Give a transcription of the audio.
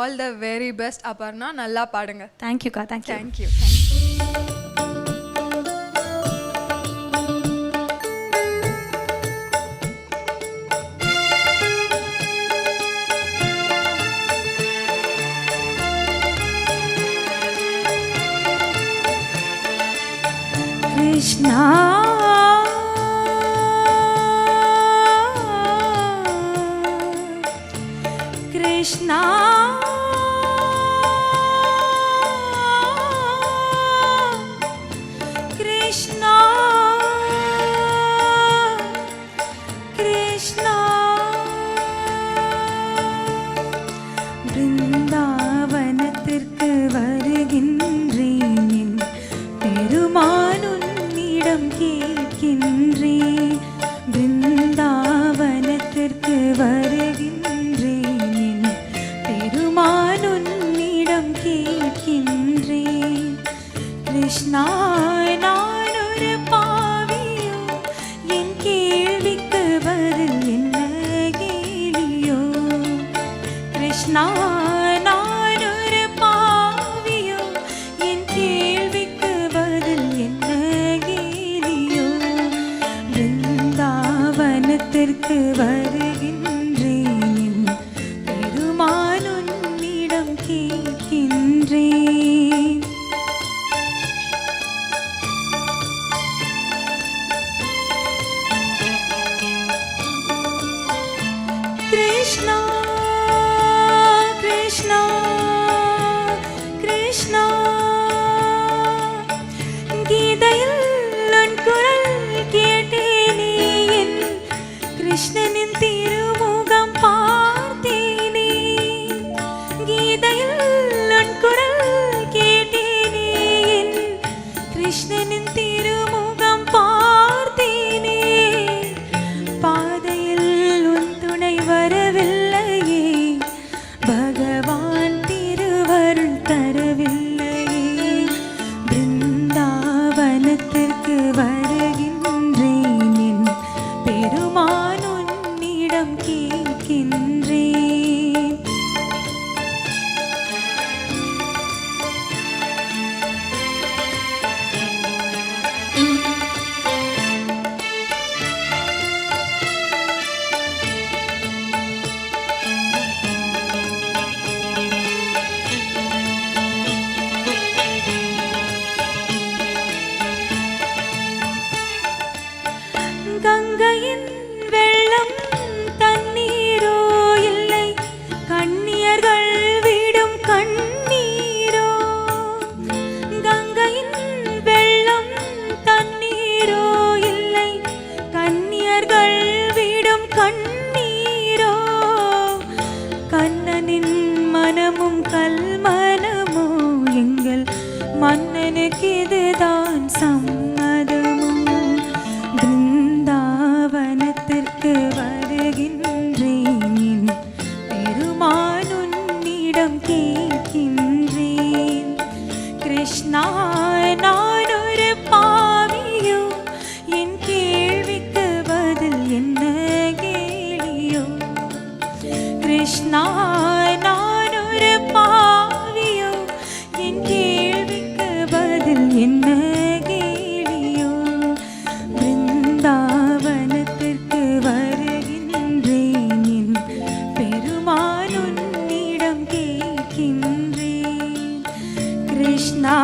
All the very best Aparna நல்லா பாடுங்க. தேங்க்யூக்கா thank you thank you Krishna Krishna சத்தம் கேட்கின்றே பிருந்தாவனத்திற்கு வருகிறேன் மன்றத்திற்கு வருகின்றேன். பெருமானுன்னிடம் கேட்கின்றேன். തിരുമുഖ സമ്മതമും വൃന്ദാവനത്തിற்கு வருகின்றேன் பெருமானுன்னிடம் கேட்கின்றேன் கிருஷ்ணா কৃষ্ণা